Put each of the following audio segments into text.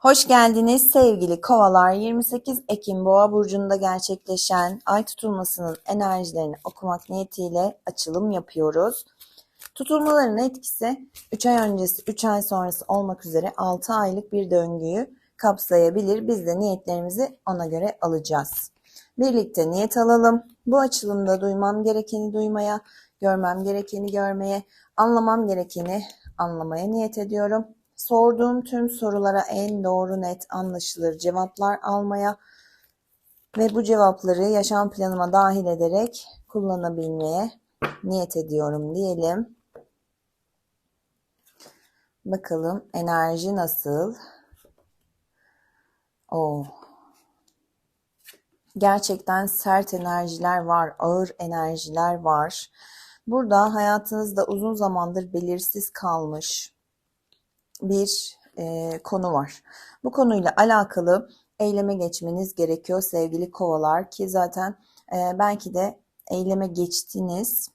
Hoş geldiniz sevgili kovalar. 28 Ekim Boğa burcunda gerçekleşen ay tutulmasının enerjilerini okumak niyetiyle açılım yapıyoruz. Tutulmaların etkisi 3 ay öncesi, 3 ay sonrası olmak üzere 6 aylık bir döngüyü kapsayabilir. Biz de niyetlerimizi ona göre alacağız. Birlikte niyet alalım. Bu açılımda duymam gerekeni duymaya, görmem gerekeni görmeye, anlamam gerekeni anlamaya niyet ediyorum. Sorduğum tüm sorulara en doğru, net, anlaşılır cevaplar almaya ve bu cevapları yaşam planıma dahil ederek kullanabilmeye niyet ediyorum diyelim. Bakalım enerji nasıl? Oo. Gerçekten sert enerjiler var, ağır enerjiler var. Burada hayatınızda uzun zamandır belirsiz kalmış bir e, konu var. Bu konuyla alakalı eyleme geçmeniz gerekiyor sevgili kovalar ki zaten e, belki de eyleme geçtiniz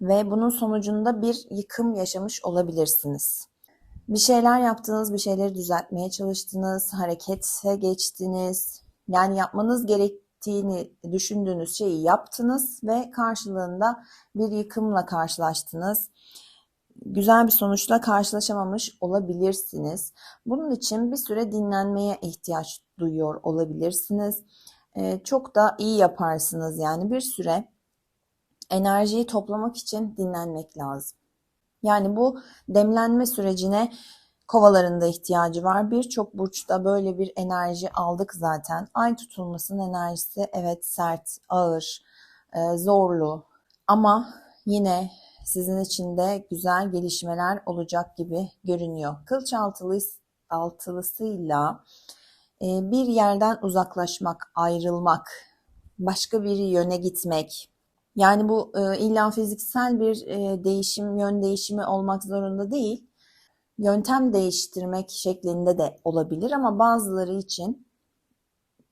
ve bunun sonucunda bir yıkım yaşamış olabilirsiniz. Bir şeyler yaptınız, bir şeyleri düzeltmeye çalıştınız, harekete geçtiniz. Yani yapmanız gerektiğini düşündüğünüz şeyi yaptınız ve karşılığında bir yıkımla karşılaştınız güzel bir sonuçla karşılaşamamış olabilirsiniz. Bunun için bir süre dinlenmeye ihtiyaç duyuyor olabilirsiniz. Ee, çok da iyi yaparsınız yani bir süre enerjiyi toplamak için dinlenmek lazım. Yani bu demlenme sürecine kovalarında ihtiyacı var. Birçok burçta böyle bir enerji aldık zaten. Ay tutulmasının enerjisi evet sert, ağır, e, zorlu ama yine sizin için de güzel gelişmeler olacak gibi görünüyor. Kılıç altılı, altılısıyla e, bir yerden uzaklaşmak, ayrılmak, başka bir yöne gitmek. Yani bu e, illa fiziksel bir e, değişim, yön değişimi olmak zorunda değil. Yöntem değiştirmek şeklinde de olabilir ama bazıları için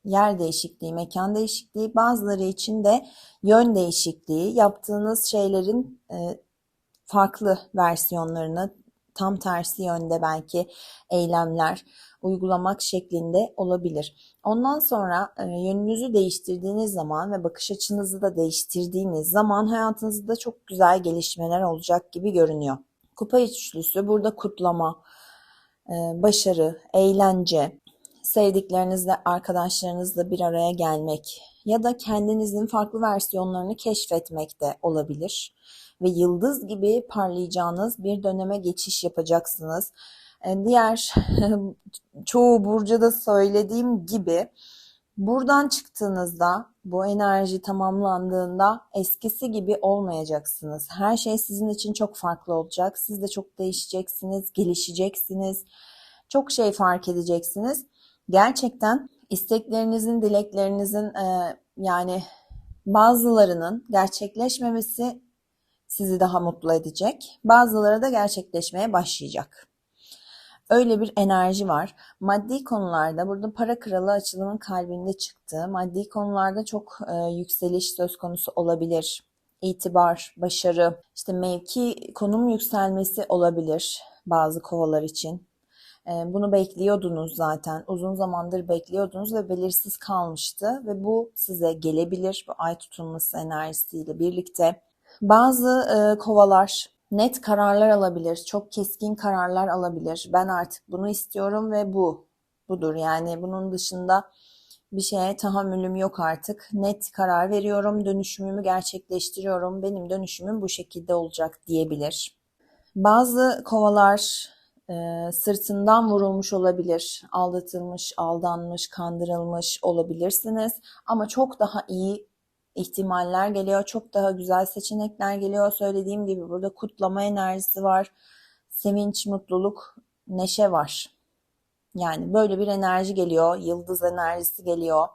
yer değişikliği, mekan değişikliği, bazıları için de yön değişikliği, yaptığınız şeylerin e, farklı versiyonlarını tam tersi yönde belki eylemler uygulamak şeklinde olabilir. Ondan sonra e, yönünüzü değiştirdiğiniz zaman ve bakış açınızı da değiştirdiğiniz zaman hayatınızda çok güzel gelişmeler olacak gibi görünüyor. Kupa üçlüsü burada kutlama, e, başarı, eğlence, sevdiklerinizle, arkadaşlarınızla bir araya gelmek ya da kendinizin farklı versiyonlarını keşfetmek de olabilir. Ve yıldız gibi parlayacağınız bir döneme geçiş yapacaksınız. E, diğer çoğu burca da söylediğim gibi buradan çıktığınızda bu enerji tamamlandığında eskisi gibi olmayacaksınız. Her şey sizin için çok farklı olacak. Siz de çok değişeceksiniz, gelişeceksiniz. Çok şey fark edeceksiniz gerçekten isteklerinizin, dileklerinizin e, yani bazılarının gerçekleşmemesi sizi daha mutlu edecek. Bazıları da gerçekleşmeye başlayacak. Öyle bir enerji var. Maddi konularda burada para kralı açılımın kalbinde çıktı. Maddi konularda çok e, yükseliş söz konusu olabilir. İtibar, başarı, işte mevki, konum yükselmesi olabilir bazı kovalar için. Ee, bunu bekliyordunuz zaten. Uzun zamandır bekliyordunuz ve belirsiz kalmıştı ve bu size gelebilir bu ay tutulması enerjisiyle birlikte. Bazı e, kovalar net kararlar alabilir, çok keskin kararlar alabilir. Ben artık bunu istiyorum ve bu budur. Yani bunun dışında bir şeye tahammülüm yok artık. Net karar veriyorum, dönüşümümü gerçekleştiriyorum. Benim dönüşümüm bu şekilde olacak diyebilir. Bazı kovalar e, sırtından vurulmuş olabilir, aldatılmış, aldanmış, kandırılmış olabilirsiniz. Ama çok daha iyi ihtimaller geliyor, çok daha güzel seçenekler geliyor. Söylediğim gibi burada kutlama enerjisi var, sevinç, mutluluk, neşe var. Yani böyle bir enerji geliyor, yıldız enerjisi geliyor.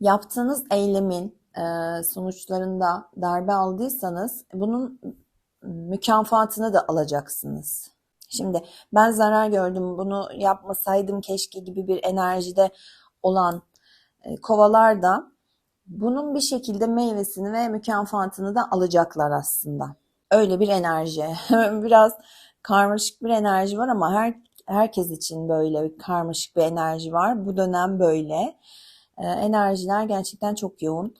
Yaptığınız eylemin e, sonuçlarında darbe aldıysanız bunun mükafatını da alacaksınız. Şimdi ben zarar gördüm bunu yapmasaydım keşke gibi bir enerjide olan e, kovalar da bunun bir şekilde meyvesini ve mükafatını da alacaklar aslında. Öyle bir enerji. Biraz karmaşık bir enerji var ama her Herkes için böyle bir karmaşık bir enerji var. Bu dönem böyle. Ee, enerjiler gerçekten çok yoğun.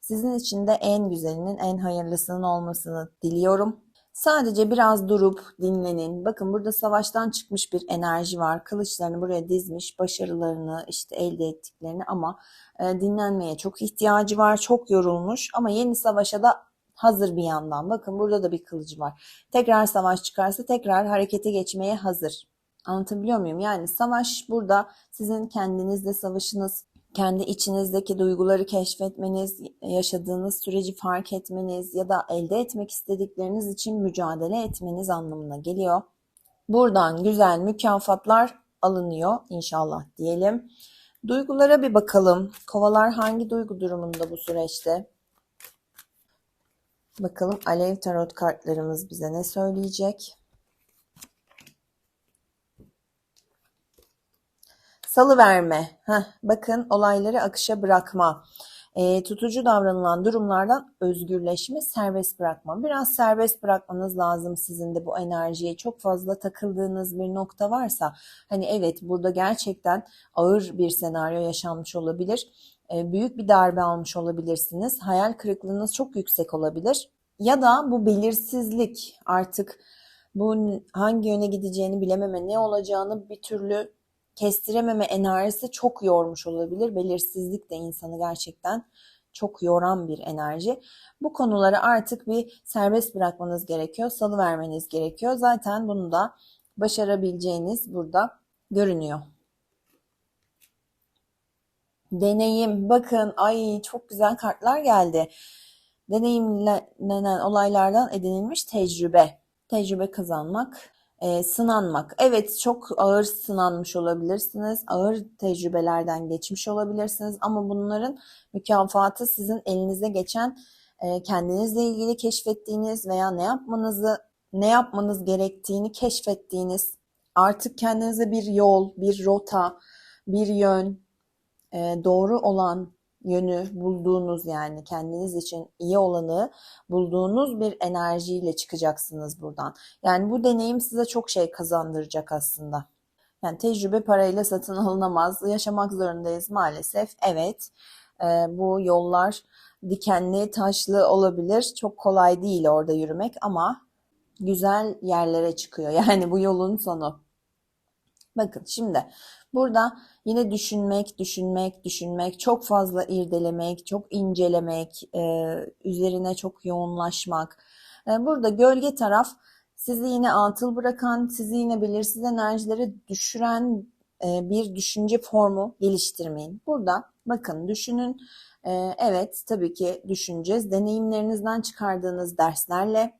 Sizin için de en güzelinin, en hayırlısının olmasını diliyorum. Sadece biraz durup dinlenin. Bakın burada savaştan çıkmış bir enerji var. Kılıçlarını buraya dizmiş, başarılarını işte elde ettiklerini ama e, dinlenmeye çok ihtiyacı var. Çok yorulmuş ama yeni savaşa da hazır bir yandan. Bakın burada da bir kılıcı var. Tekrar savaş çıkarsa tekrar harekete geçmeye hazır. Anlatabiliyor muyum? Yani savaş burada sizin kendinizle savaşınız, kendi içinizdeki duyguları keşfetmeniz, yaşadığınız süreci fark etmeniz ya da elde etmek istedikleriniz için mücadele etmeniz anlamına geliyor. Buradan güzel mükafatlar alınıyor inşallah diyelim. Duygulara bir bakalım. Kovalar hangi duygu durumunda bu süreçte? Bakalım Alev Tarot kartlarımız bize ne söyleyecek? Salı verme. Bakın olayları akışa bırakma. E, tutucu davranılan durumlardan özgürleşme, serbest bırakma. Biraz serbest bırakmanız lazım sizin de bu enerjiye. Çok fazla takıldığınız bir nokta varsa, hani evet burada gerçekten ağır bir senaryo yaşanmış olabilir. E, büyük bir darbe almış olabilirsiniz. Hayal kırıklığınız çok yüksek olabilir. Ya da bu belirsizlik artık bu hangi yöne gideceğini bilememe, ne olacağını bir türlü kestirememe enerjisi çok yormuş olabilir. Belirsizlik de insanı gerçekten çok yoran bir enerji. Bu konuları artık bir serbest bırakmanız gerekiyor, salı vermeniz gerekiyor. Zaten bunu da başarabileceğiniz burada görünüyor. Deneyim. Bakın ay çok güzel kartlar geldi. Deneyimlenen olaylardan edinilmiş tecrübe. Tecrübe kazanmak, e, sınanmak. Evet çok ağır sınanmış olabilirsiniz. Ağır tecrübelerden geçmiş olabilirsiniz. Ama bunların mükafatı sizin elinize geçen e, kendinizle ilgili keşfettiğiniz veya ne yapmanızı ne yapmanız gerektiğini keşfettiğiniz artık kendinize bir yol, bir rota, bir yön, e, doğru olan yönü bulduğunuz yani kendiniz için iyi olanı bulduğunuz bir enerjiyle çıkacaksınız buradan. Yani bu deneyim size çok şey kazandıracak aslında. Yani tecrübe parayla satın alınamaz. Yaşamak zorundayız maalesef. Evet e, bu yollar dikenli, taşlı olabilir. Çok kolay değil orada yürümek ama güzel yerlere çıkıyor. Yani bu yolun sonu. Bakın şimdi burada Yine düşünmek, düşünmek, düşünmek, çok fazla irdelemek, çok incelemek, e, üzerine çok yoğunlaşmak. E, burada gölge taraf sizi yine atıl bırakan, sizi yine belirsiz enerjilere düşüren e, bir düşünce formu geliştirmeyin. Burada bakın düşünün. Evet tabii ki düşüneceğiz. Deneyimlerinizden çıkardığınız derslerle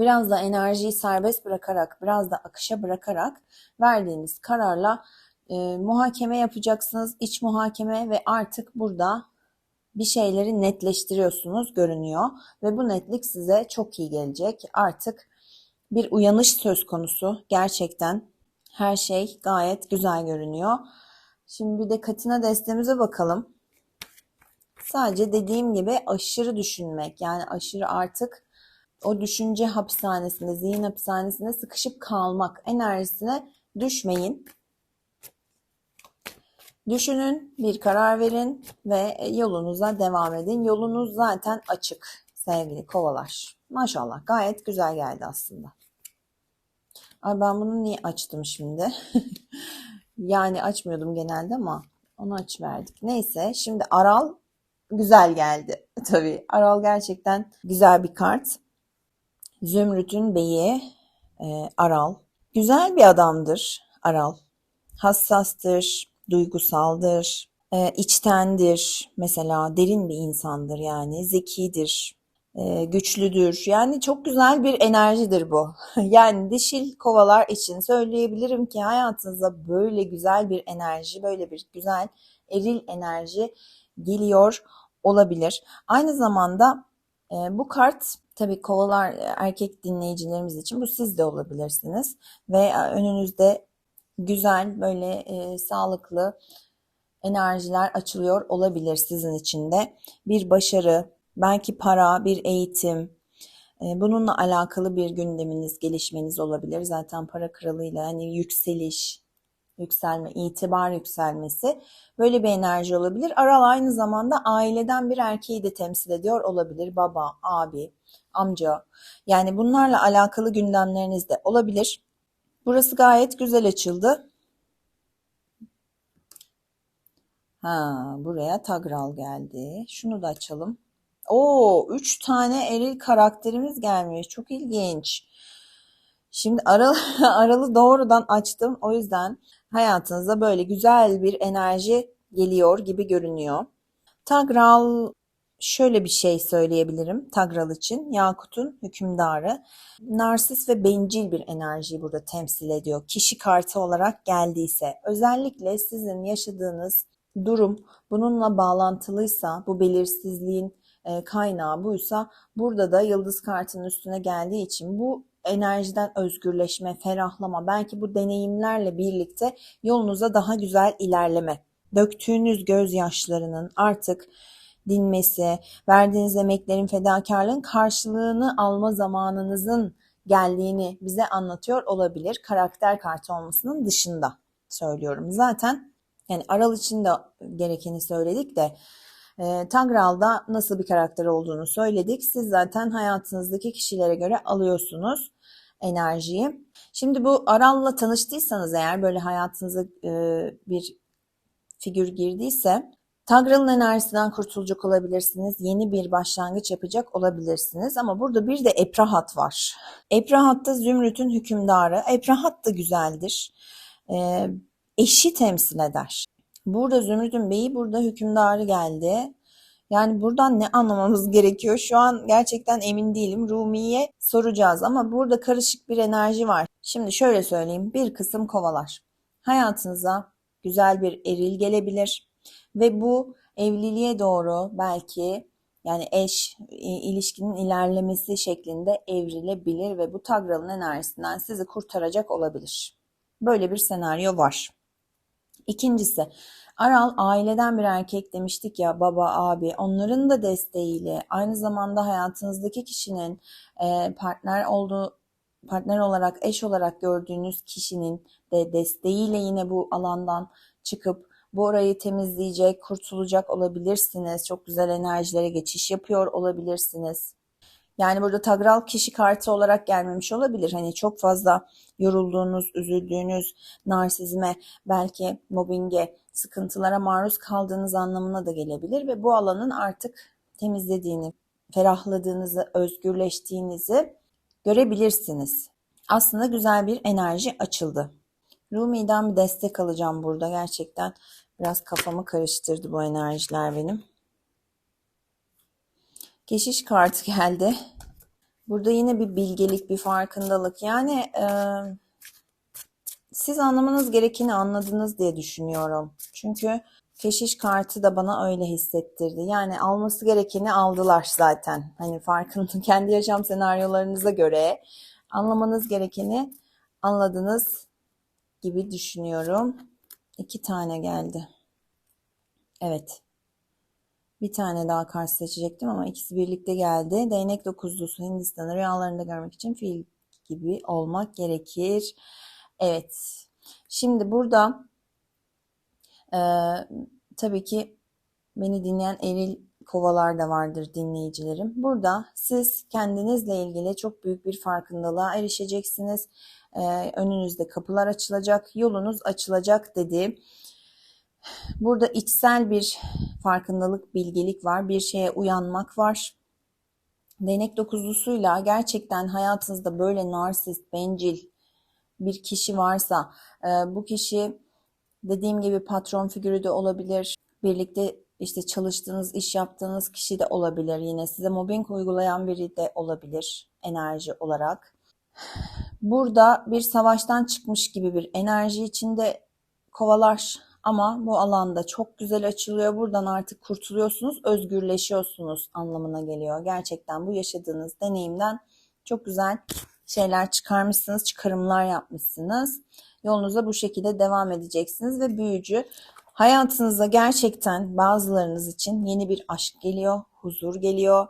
biraz da enerjiyi serbest bırakarak, biraz da akışa bırakarak verdiğiniz kararla e, muhakeme yapacaksınız, iç muhakeme ve artık burada bir şeyleri netleştiriyorsunuz görünüyor ve bu netlik size çok iyi gelecek. Artık bir uyanış söz konusu gerçekten her şey gayet güzel görünüyor. Şimdi bir de katina destemize bakalım. Sadece dediğim gibi aşırı düşünmek yani aşırı artık o düşünce hapishanesinde, zihin hapishanesinde sıkışıp kalmak enerjisine düşmeyin. Düşünün, bir karar verin ve yolunuza devam edin. Yolunuz zaten açık sevgili kovalar. Maşallah gayet güzel geldi aslında. Ay ben bunu niye açtım şimdi? yani açmıyordum genelde ama onu aç verdik. Neyse şimdi Aral güzel geldi. Tabii Aral gerçekten güzel bir kart. Zümrüt'ün beyi e, Aral. Güzel bir adamdır Aral. Hassastır, duygusaldır, e, içtendir mesela derin bir insandır yani zekidir, e, güçlüdür. Yani çok güzel bir enerjidir bu. yani dişil kovalar için söyleyebilirim ki hayatınıza böyle güzel bir enerji, böyle bir güzel eril enerji geliyor olabilir. Aynı zamanda e, bu kart tabii kovalar erkek dinleyicilerimiz için bu siz de olabilirsiniz ve önünüzde güzel, böyle e, sağlıklı enerjiler açılıyor olabilir sizin için de. Bir başarı, belki para, bir eğitim, E, Bununla alakalı bir gündeminiz, gelişmeniz olabilir. Zaten para kralıyla hani yükseliş, yükselme, itibar yükselmesi böyle bir enerji olabilir. Aral aynı zamanda aileden bir erkeği de temsil ediyor olabilir. Baba, abi, amca. Yani bunlarla alakalı gündemleriniz de olabilir. Burası gayet güzel açıldı. Ha, buraya Tagral geldi. Şunu da açalım. Oo, üç tane eril karakterimiz gelmiş. Çok ilginç. Şimdi aralı, aralı doğrudan açtım. O yüzden hayatınıza böyle güzel bir enerji geliyor gibi görünüyor. Tagral şöyle bir şey söyleyebilirim Tagral için. Yakut'un hükümdarı. Narsis ve bencil bir enerjiyi burada temsil ediyor. Kişi kartı olarak geldiyse. Özellikle sizin yaşadığınız durum bununla bağlantılıysa, bu belirsizliğin e, kaynağı buysa burada da yıldız kartının üstüne geldiği için bu enerjiden özgürleşme, ferahlama, belki bu deneyimlerle birlikte yolunuza daha güzel ilerleme, döktüğünüz gözyaşlarının artık dinmesi, verdiğiniz emeklerin, fedakarlığın karşılığını alma zamanınızın geldiğini bize anlatıyor olabilir. Karakter kartı olmasının dışında söylüyorum. Zaten yani Aral için de gerekeni söyledik de e, Tagral'da nasıl bir karakter olduğunu söyledik. Siz zaten hayatınızdaki kişilere göre alıyorsunuz enerjiyi. Şimdi bu Aral'la tanıştıysanız eğer böyle hayatınıza e, bir figür girdiyse Tagral'ın enerjisinden kurtulacak olabilirsiniz. Yeni bir başlangıç yapacak olabilirsiniz. Ama burada bir de Eprahat var. Eprahat da Zümrüt'ün hükümdarı. Eprahat da güzeldir. E, eşi temsil eder. Burada Zümrüt'ün beyi, burada hükümdarı geldi. Yani buradan ne anlamamız gerekiyor? Şu an gerçekten emin değilim. Rumi'ye soracağız ama burada karışık bir enerji var. Şimdi şöyle söyleyeyim. Bir kısım kovalar. Hayatınıza güzel bir eril gelebilir ve bu evliliğe doğru belki yani eş ilişkinin ilerlemesi şeklinde evrilebilir ve bu tagralın enerjisinden sizi kurtaracak olabilir. Böyle bir senaryo var. İkincisi Aral aileden bir erkek demiştik ya baba abi onların da desteğiyle aynı zamanda hayatınızdaki kişinin e, partner olduğu partner olarak eş olarak gördüğünüz kişinin de desteğiyle yine bu alandan çıkıp bu orayı temizleyecek, kurtulacak olabilirsiniz. Çok güzel enerjilere geçiş yapıyor olabilirsiniz. Yani burada tagral kişi kartı olarak gelmemiş olabilir. Hani çok fazla yorulduğunuz, üzüldüğünüz, narsizme, belki mobbinge, sıkıntılara maruz kaldığınız anlamına da gelebilir ve bu alanın artık temizlediğini, ferahladığınızı, özgürleştiğinizi görebilirsiniz. Aslında güzel bir enerji açıldı. Rumi'den bir destek alacağım burada. Gerçekten biraz kafamı karıştırdı bu enerjiler benim. Keşiş kartı geldi. Burada yine bir bilgelik, bir farkındalık. Yani e, siz anlamanız gerekeni anladınız diye düşünüyorum. Çünkü keşiş kartı da bana öyle hissettirdi. Yani alması gerekeni aldılar zaten. Hani farkında kendi yaşam senaryolarınıza göre anlamanız gerekeni anladınız gibi düşünüyorum. İki tane geldi. Evet. Bir tane daha kart seçecektim ama ikisi birlikte geldi. Değnek dokuzlusu Hindistan'ı rüyalarında görmek için fil gibi olmak gerekir. Evet. Şimdi burada e, tabii ki beni dinleyen eril kovalar da vardır dinleyicilerim. Burada siz kendinizle ilgili çok büyük bir farkındalığa erişeceksiniz. E, önünüzde kapılar açılacak, yolunuz açılacak dedi. Burada içsel bir farkındalık, bilgelik var. Bir şeye uyanmak var. Değnek dokuzlusuyla gerçekten hayatınızda böyle narsist, bencil bir kişi varsa e, bu kişi dediğim gibi patron figürü de olabilir. Birlikte işte çalıştığınız, iş yaptığınız kişi de olabilir. Yine size mobbing uygulayan biri de olabilir enerji olarak. Burada bir savaştan çıkmış gibi bir enerji içinde kovalar ama bu alanda çok güzel açılıyor. Buradan artık kurtuluyorsunuz, özgürleşiyorsunuz anlamına geliyor. Gerçekten bu yaşadığınız deneyimden çok güzel şeyler çıkarmışsınız, çıkarımlar yapmışsınız. Yolunuza bu şekilde devam edeceksiniz ve büyücü hayatınıza gerçekten bazılarınız için yeni bir aşk geliyor, huzur geliyor.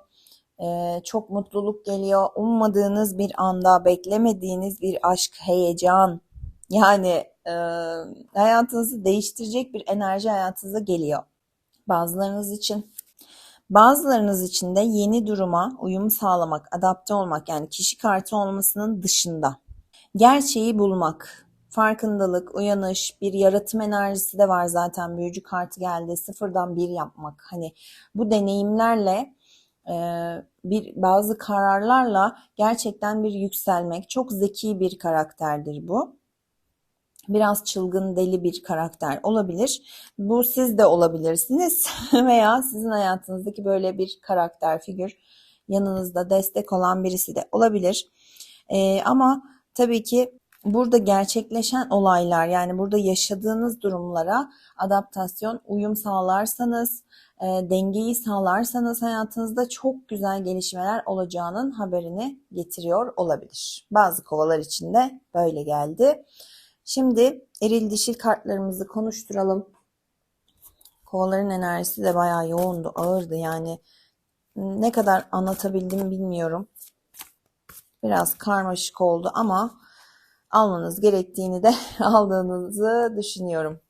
Ee, çok mutluluk geliyor. Ummadığınız bir anda, beklemediğiniz bir aşk, heyecan. Yani e, hayatınızı değiştirecek bir enerji hayatınıza geliyor. Bazılarınız için. Bazılarınız için de yeni duruma uyum sağlamak, adapte olmak yani kişi kartı olmasının dışında. Gerçeği bulmak, farkındalık, uyanış, bir yaratım enerjisi de var zaten büyücü kartı geldi. Sıfırdan bir yapmak. Hani bu deneyimlerle e, bir bazı kararlarla gerçekten bir yükselmek. Çok zeki bir karakterdir bu. Biraz çılgın, deli bir karakter olabilir. Bu siz de olabilirsiniz veya sizin hayatınızdaki böyle bir karakter figür yanınızda destek olan birisi de olabilir. E, ama tabii ki burada gerçekleşen olaylar yani burada yaşadığınız durumlara adaptasyon, uyum sağlarsanız, e, dengeyi sağlarsanız hayatınızda çok güzel gelişmeler olacağının haberini getiriyor olabilir. Bazı kovalar için de böyle geldi. Şimdi eril dişil kartlarımızı konuşturalım. Kovaların enerjisi de bayağı yoğundu, ağırdı yani. Ne kadar anlatabildim bilmiyorum. Biraz karmaşık oldu ama almanız gerektiğini de aldığınızı düşünüyorum.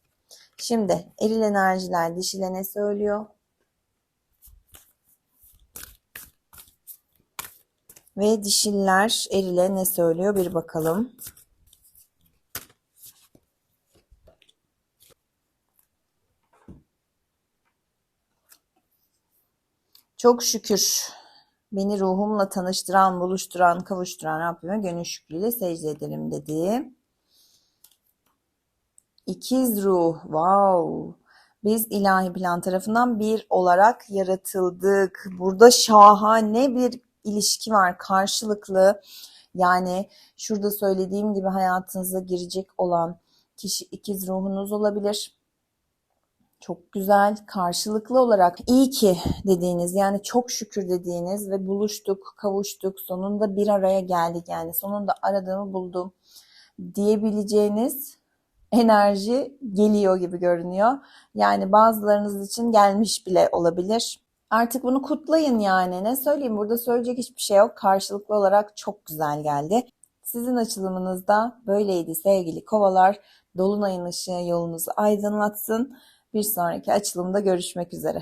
Şimdi eril enerjiler dişile ne söylüyor? Ve dişiller erile ne söylüyor bir bakalım. Çok şükür beni ruhumla tanıştıran, buluşturan, kavuşturan Rabbime gönül şükrüyle secde ederim dedi. İkiz ruh, wow. Biz ilahi plan tarafından bir olarak yaratıldık. Burada şahane bir ilişki var, karşılıklı. Yani şurada söylediğim gibi hayatınıza girecek olan kişi ikiz ruhunuz olabilir. Çok güzel, karşılıklı olarak iyi ki dediğiniz yani çok şükür dediğiniz ve buluştuk, kavuştuk, sonunda bir araya geldik yani sonunda aradığımı buldum diyebileceğiniz enerji geliyor gibi görünüyor. Yani bazılarınız için gelmiş bile olabilir. Artık bunu kutlayın yani. Ne söyleyeyim? Burada söyleyecek hiçbir şey yok. Karşılıklı olarak çok güzel geldi. Sizin açılımınızda böyleydi sevgili kovalar. Dolunayın ışığı yolunuzu aydınlatsın. Bir sonraki açılımda görüşmek üzere.